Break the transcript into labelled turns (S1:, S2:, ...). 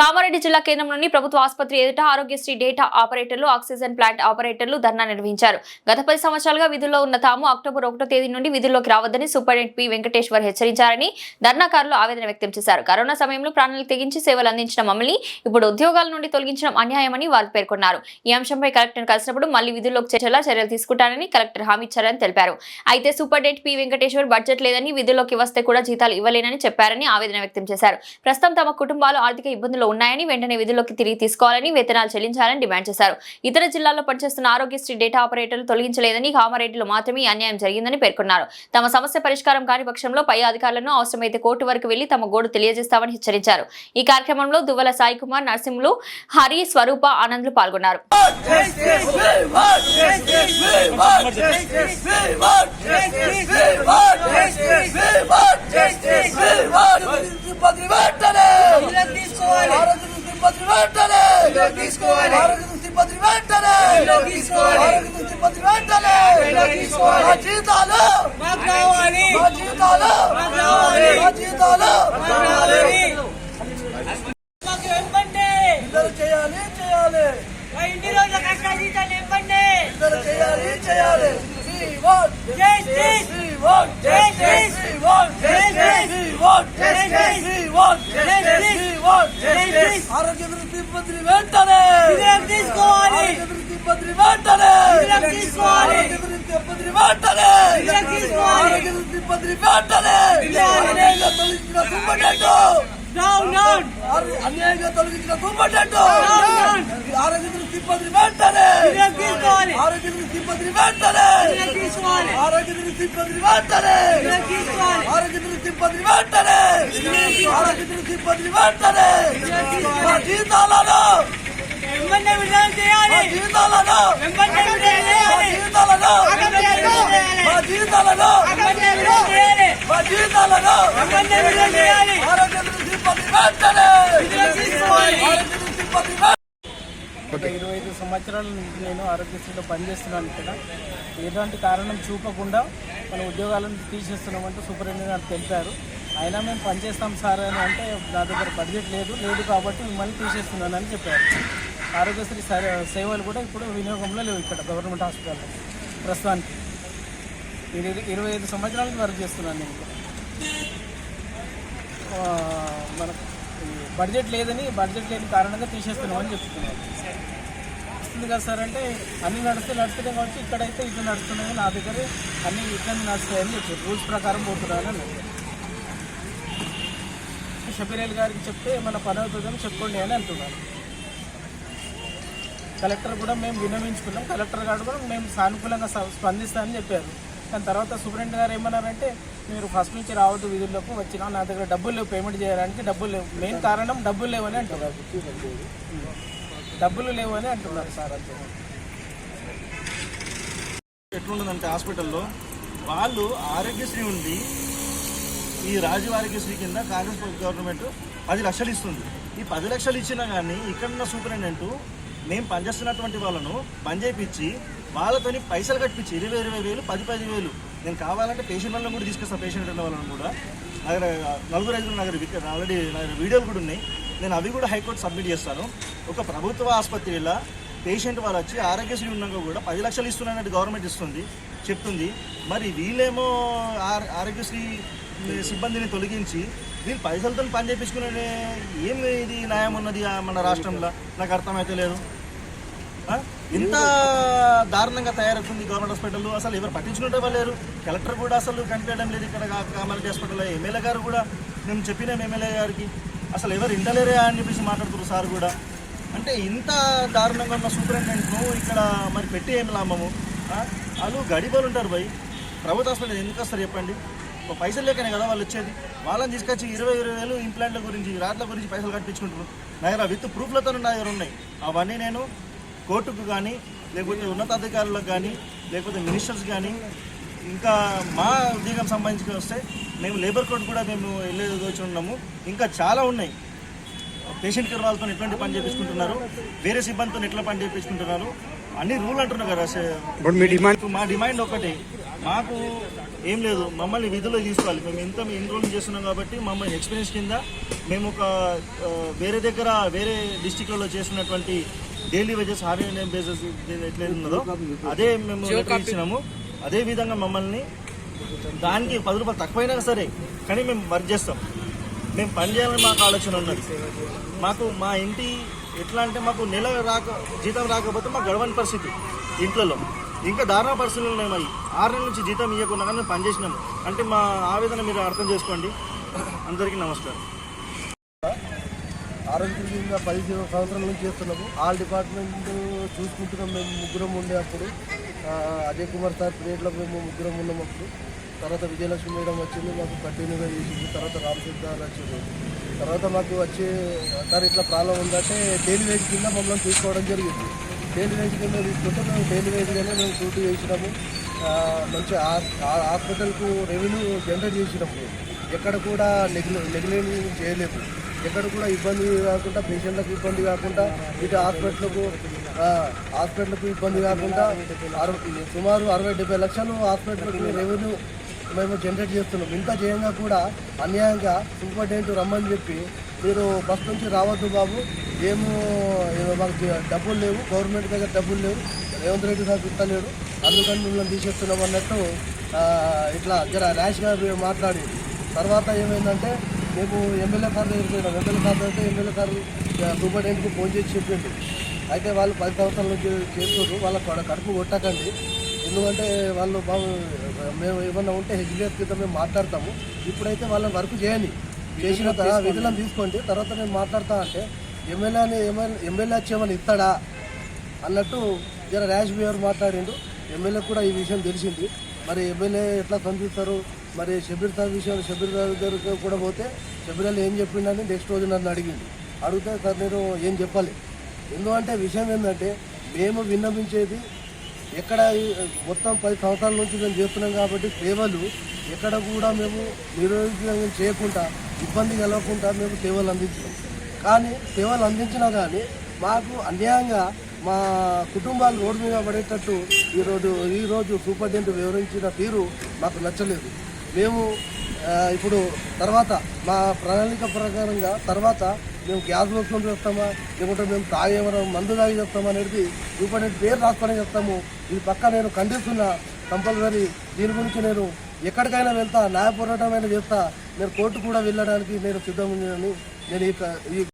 S1: కామారెడ్డి జిల్లా కేంద్రంలోని ప్రభుత్వ ఆసుపత్రి ఎదుట ఆరోగ్యశ్రీ డేటా ఆపరేటర్లు ఆక్సిజన్ ప్లాంట్ ఆపరేటర్లు ధర్నా నిర్వహించారు. గత పది సంవత్సరాలుగా విధుల్లో ఉన్న తాము అక్టోబర్ ఒకటో తేదీ నుండి విధుల్లోకి రావద్దని సూపరింటెండెంట్ పి వెంకటేశ్వర్ హెచ్చరించారని ధర్నాకారులు ఆవేదన వ్యక్తం చేశారు. కరోనా సమయంలో ప్రాణాలు తెగించి సేవలు అందించిన మమ్మల్ని ఇప్పుడు ఉద్యోగాల నుండి తొలగించడం అన్యాయమని వారు పేర్కొన్నారు. ఈ అంశంపై కలెక్టర్ కలిసినప్పుడు మళ్ళీ విధుల్లోకి చేర్చేలా చర్యలు తీసుకుంటానని కలెక్టర్ హామీ ఇచ్చారని తెలిపారు. అయితే సూపరింటెండెంట్ పి వెంకటేశ్వర్ బడ్జెట్ లేదని విధుల్లోకి వస్తే కూడా జీతాలు ఇవ్వలేనని చెప్పారని ఆవేదన వ్యక్తం చేశారు. ప్రస్తుతం తమ కుటుంబాలు ఆర్థిక ఇబ్బందులు ఉన్నాయని వెంటనే విధుల్లోకి తిరిగి తీసుకోవాలని వేతనాలు చెల్లించాలని డిమాండ్ చేశారు ఇతర జిల్లాల్లో పనిచేస్తున్న ఆరోగ్యశ్రీ డేటా ఆపరేటర్లు తొలగించలేదని కామారెడ్డిలో మాత్రమే అన్యాయం జరిగిందని పేర్కొన్నారు తమ సమస్య పరిష్కారం కాని పక్షంలో పై అధికారులను అవసరమైతే కోర్టు వరకు వెళ్ళి తమ గోడు తెలియజేస్తామని హెచ్చరించారు ఈ కార్యక్రమంలో దువ్వల సాయి కుమార్ నరసింహులు హరి స్వరూప ఆనంద్లు పాల్గొన్నారు
S2: తిరుపతి
S3: తీసుకోవాలి
S2: తిరుపతి వెంటనే
S3: తీసుకోవాలి.
S2: తిరుపతి వెంటనే
S3: తీసుకోవాలి.
S2: మా జీతాలు మా జీతాలు. మా జీతాలు ఆరోగ్య తిరుపతి వెంటనే
S3: విధులకు తీసుకోవాలి
S2: ఆరోగ్య తిరుపతి వెంటనే
S3: విధులకు తీసుకోవాలి
S2: ఆరోగ్య తిరుపతి వెంటనే
S3: విధులకు తీసుకోవాలి.
S2: ఆరోగ్య తిరుపతి వెంటనే
S3: తీసుకోవాలి.
S2: అన్యాయంగా తొలగించిన కుంభటెట్టు
S3: డౌన్ డౌన్
S2: అన్యాయంగా తొలగించిన కుంభటెట్టు
S3: అవును.
S2: ఆరోగ్య తిరుపతి వెంటనే
S3: విధులకు తీసుకోవాలి
S2: ఆరోగ్య తిరుపతి వెంటనే
S3: విధులకు తీసుకోవాలి
S2: ఆరోగ్య తిరుపతి వెంటనే
S3: విధులకు తీసుకోవాలి
S2: ఆరోగ్య తిరుపతి వెంటనే వెంటనే మా జీతాలను
S3: వెంబడే విడుదల
S2: మా
S3: చేయాలి
S2: జీతాలను
S3: వెంబడే విడుదల
S2: మా
S3: చేయాలి.
S2: జీతాలను
S3: వెంబడే విడుదల చేయాలి.
S2: మా జీతాలను
S3: వెంబడే విడుదల చేయాలి.
S2: మా జీతాలను
S3: వెంబడే విడుదల చేయాలి.
S2: ఆరోగ్య తిరుపతి వెంటనే
S3: విడుదల తీసుకోవాలి.
S2: ఆరోగ్య తిరుపతి వెంటనే
S4: గత ఇరవై ఐదు సంవత్సరాల నుంచి నేను ఆరోగ్యశ్రీలో పనిచేస్తున్నాను ఇక్కడ ఎలాంటి కారణం చూపకుండా మన ఉద్యోగాలను తీసేస్తున్నామంటూ సూపరింటెండెంట్ గారు తెలిపారు. అయినా మేము పనిచేస్తాం సార్ అని అంటే నా దగ్గర బడ్జెట్ లేదు లేదు కాబట్టి మిమ్మల్ని అని చెప్పారు. ఆరోగ్యశ్రీ సేవలు కూడా ఇప్పుడు వినియోగంలో లేవు ఇక్కడ గవర్నమెంట్ హాస్పిటల్లో ప్రస్తుతానికి. ఇరవై ఇరవై ఐదు సంవత్సరాలకు వర్క్ చేస్తున్నాను నేను. మన బడ్జెట్ లేదని బడ్జెట్ లేని కారణంగా తీసేస్తున్నామని చెప్తున్నారు వస్తుంది కదా సార్ అంటే అన్ని నడిస్తే నడుస్తున్నాయి కాబట్టి ఇక్కడైతే ఇట్లా నడుస్తున్నాయి నా దగ్గర అన్ని ఇట్లనే నడుస్తాయని చెప్పారు. రూల్స్ ప్రకారం పోతున్నారని అన్నారు. షబీరేల్ గారికి చెప్తే ఏమైనా పని అవుతుందని చెప్పండి అని అంటున్నారు. కలెక్టర్ కూడా మేము విన్నవించుకున్నాం. కలెక్టర్ గారు కూడా మేము సానుకూలంగా స్పందిస్తామని చెప్పారు. దాని తర్వాత సూపరింట్ గారు ఏమన్నారంటే మీరు ఫస్ట్ నుంచి రావద్దు విధుల్లోకి వచ్చినా నా దగ్గర డబ్బులు లేవు పేమెంట్ చేయడానికి డబ్బులు లేవు. మెయిన్ కారణం డబ్బులు లేవని అంటున్నారు. డబ్బులు లేవు అని అంటున్నారు సార్. అంతే
S5: ఎట్లుంటుందంటే హాస్పిటల్లో వాళ్ళు ఆరోగ్యశ్రీ ఉంది ఈ రాజీవ్ ఆరోగ్యశ్రీ కింద కాంగ్రెస్ గవర్నమెంట్ పది లక్షలు ఇస్తుంది. ఈ పది లక్షలు ఇచ్చినా కానీ ఇక్కడున్న సూపరింటెండెంట్ మేము పనిచేస్తున్నటువంటి వాళ్ళను పని చేయించి వాళ్ళతోని పైసలు కట్టించి ఇరవై ఇరవై వేలు పది పది వేలు. నేను కావాలంటే పేషెంట్ వాళ్ళని కూడా తీసుకొస్తాను పేషెంట్ ఉన్న వాళ్ళని కూడా. నగర దగ్గర నలుగురు ఐదుగురు నగర ఆల్రెడీ నగర వీడియోలు కూడా ఉన్నాయి. నేను అవి కూడా హైకోర్టు సబ్మిట్ చేస్తాను. ఒక ప్రభుత్వ ఆసుపత్రిలో పేషెంట్ వాళ్ళు వచ్చి ఆరోగ్యశ్రీ ఉన్నాక కూడా పది లక్షలు ఇస్తున్నానని గవర్నమెంట్ ఇస్తుంది చెప్తుంది. మరి వీళ్ళేమో ఆరోగ్యశ్రీ సిబ్బందిని తొలగించి వీళ్ళు పైసలతో పని చేయించుకునే ఏం ఇది న్యాయం ఉన్నది మన రాష్ట్రంలో? నాకు అర్థమైతే లేదు. ఇంత దారుణంగా తయారవుతుంది గవర్నమెంట్ హాస్పిటల్ అసలు ఎవరు పట్టించుకుంటే లేరు. కలెక్టర్ కూడా అసలు కనిపించడం లేదు ఇక్కడ కామారెడ్డి హాస్పిటల్లో. ఎమ్మెల్యే గారు కూడా మేము చెప్పినాం ఎమ్మెల్యే గారికి అసలు ఎవరు ఇంటలేరే అని చెప్పేసి మాట్లాడుతున్నారు సార్ కూడా. అంటే ఇంత దారుణంగా ఉన్న సూపరింటెండెంట్ను ఇక్కడ మరి పెట్టి ఏమి లాభము? వాళ్ళు గడిబోలు ఉంటారు భయ్. ప్రభుత్వ హాస్పిటల్ ఎందుకు వస్తారు చెప్పండి? పైసలు లేకనే కదా వాళ్ళు వచ్చేది? వాళ్ళని తీసుకొచ్చి ఇరవై ఇరవై వేలు ఇంప్లాంట్ల గురించి రాట్ల గురించి పైసలు కట్టించుకుంటారు నా దగ్గర విత్ ప్రూఫ్లతో నా దగ్గర ఉన్నాయి. అవన్నీ నేను కోర్టుకు కానీ లేకపోతే ఉన్నతాధికారులకు కానీ లేకపోతే మినిస్టర్స్ కానీ ఇంకా మా ఉద్యోగం సంబంధించి వస్తే మేము లేబర్ కోర్టు కూడా మేము వెళ్ళేది వచ్చి ఉన్నాము. ఇంకా చాలా ఉన్నాయి. పేషెంట్ కేర్ వాళ్ళతో ఎటువంటి పని చేయించుకుంటున్నారు వేరే సిబ్బందితో ఎట్లా పని చేయించుకుంటున్నారు అన్ని రూల్ అంటున్నారు కదా
S6: మా డిమాండ్
S5: ఒకటి. మాకు ఏం లేదు మమ్మల్ని విధుల్లో తీసుకోవాలి. మేము ఇంత ఎన్ని రోజులు చేస్తున్నాం కాబట్టి మమ్మల్ని ఎక్స్పీరియన్స్ కింద మేము ఒక వేరే దగ్గర వేరే డిస్టిక్లలో చేస్తున్నటువంటి డైలీ వేజెస్ హార్వీ బేసెస్ ఎట్లయితే ఉన్నదో అదే మేము ఇచ్చినాము. అదే విధంగా మమ్మల్ని దానికి పది రూపాయలు తక్కువైనా సరే కానీ మేము వర్క్ చేస్తాం. మేము పని చేయాలని మాకు ఆలోచన ఉన్నది. మాకు మా ఇంటి ఎట్లా అంటే మాకు నెల రాక జీతం రాకపోతే మాకు గడవని పరిస్థితి ఇంట్లో ఇంకా దారుణ పరిస్థితులు ఉన్నాయి మరి. ఆరు నెలల నుంచి జీతం ఇవ్వకుండా కానీ మేము పని చేసినాం అంటే మా ఆవేదన మీరు అర్థం చేసుకోండి. అందరికీ నమస్కారం.
S2: ఆరోగ్యంగా పది సంవత్సరాల నుంచి చేస్తున్నాము. ఆల్ డిపార్ట్మెంట్ చూసుకుంటున్నాం మేము ముగ్గురం ఉండే అప్పుడు. అజయ్ కుమార్ సార్ పీరియడ్లో మేము ముగ్గురం ఉన్నాం అప్పుడు. తర్వాత విజయలక్ష్మి మేడం వచ్చింది మాకు కంటిన్యూగా చేసింది. తర్వాత రామచంద్ర వచ్చింది తర్వాత మాకు వచ్చే సార్ ఇట్లా ప్రాబ్లం ఉందంటే డైలీ వేజ్ కింద మమ్మల్ని తీసుకోవడం జరిగింది. డైలీ వేజ్ కింద తీసుకుంటే మేము డైలీ వేజ్గానే మేము డ్యూటీ చేసినాము. ఆ, మంచి హాస్పిటల్కు రెవెన్యూ జనరేట్ చేసినాము. ఎక్కడ కూడా నెగ్లె నెగ్లెంట్ చేయలేదు. ఎక్కడ కూడా ఇబ్బంది కాకుండా పేషెంట్లకు ఇబ్బంది కాకుండా ఇటు హాస్పిటల్కు హాస్పిటల్కు ఇబ్బంది కాకుండా సుమారు అరవై డెబ్బై లక్షలు హాస్పిటల్కి రెవెన్యూ మేము జనరేట్ చేస్తున్నాం ఇంత చేయంగా కూడా అన్యాయంగా సూపరింటెండెంట్ రమ్మని చెప్పి మీరు బస్ నుంచి రావద్దు బాబు. ఏమో మాకు డబ్బులు లేవు. గవర్నమెంట్ దగ్గర డబ్బులు లేవు. రేవంత్ రెడ్డి సార్ ఇస్తలేడు అందుకని మిమ్మల్ని తీసేస్తున్నాం అన్నట్టు ఇట్లా జర ర్యాష్గా మాట్లాడి. తర్వాత ఏమైందంటే మేము ఎమ్మెల్యే కారు దగ్గరికి ఎమ్మెల్యే కార్డు అయితే ఎమ్మెల్యే కారు సూపరింటెండెంట్కి ఫోన్ చేసి చెప్పింది అయితే వాళ్ళు పది సంవత్సరాల నుంచి చేస్తున్నారు వాళ్ళ కడుపు కొట్టకండి. ఎందుకంటే వాళ్ళు బాబు మేము ఏమన్నా ఉంటే హెచ్డిఎఫ్ కింద మేము మాట్లాడతాము. ఇప్పుడైతే వాళ్ళని వర్క్ చేయండి. చేసిన తర్వాత విధులను తీసుకోండి. తర్వాత నేను మాట్లాడతా అంటే ఎమ్మెల్యేని ఎమ్మెల్యే ఎమ్మెల్యే వచ్చి ఏమైనా ఇస్తాడా అన్నట్టు జర ర్యాష్ బిహేవియర్ మాట్లాడిండు. ఎమ్మెల్యే కూడా ఈ విషయం తెలిసింది. మరి ఎమ్మెల్యే ఎట్లా పంపిస్తారు మరి షబీర్ సార్ విషయం షబీర్ సార్ దగ్గరికి కూడా పోతే షబీర్ ఏం చెప్పిండని నెక్స్ట్ రోజు నన్ను అడిగింది అడిగితే సార్ నేను ఏం చెప్పాలి. ఎందుకంటే విషయం ఏంటంటే మేము విన్నపించేది ఎక్కడ మొత్తం పది సంవత్సరాల నుంచి మేము చేస్తున్నాం కాబట్టి సేవలు ఎక్కడ కూడా మేము నిరోధించడం చేయకుండా ఇబ్బంది కలగకుండా మేము సేవలు అందించాం. కానీ సేవలు అందించినా కానీ మాకు అన్యాయంగా మా కుటుంబాలు రోడ్డు మీద పడేటట్టు ఈరోజు ఈరోజు సూపరింటెండెంట్ వివరించిన తీరు మాకు నచ్చలేదు. మేము ఇప్పుడు తర్వాత మా ప్రణాళిక ప్రకారంగా తర్వాత మేము గ్యాస్ మోసం చేస్తామా లేకుంటే మేము తాగేమన్నా మందు తాగి చేస్తామా అనేది సూపరింటెండెంట్ పేరు రాసుకొని చెప్తాము. ఇది పక్క నేను ఖండిస్తున్నా కంపల్సరీ దీని గురించి నేను ఎక్కడికైనా వెళ్తా న్యాయ పోరాటమైనా చేస్తా నేను కోర్టు కూడా వెళ్ళడానికి నేను సిద్ధం నేను ఈ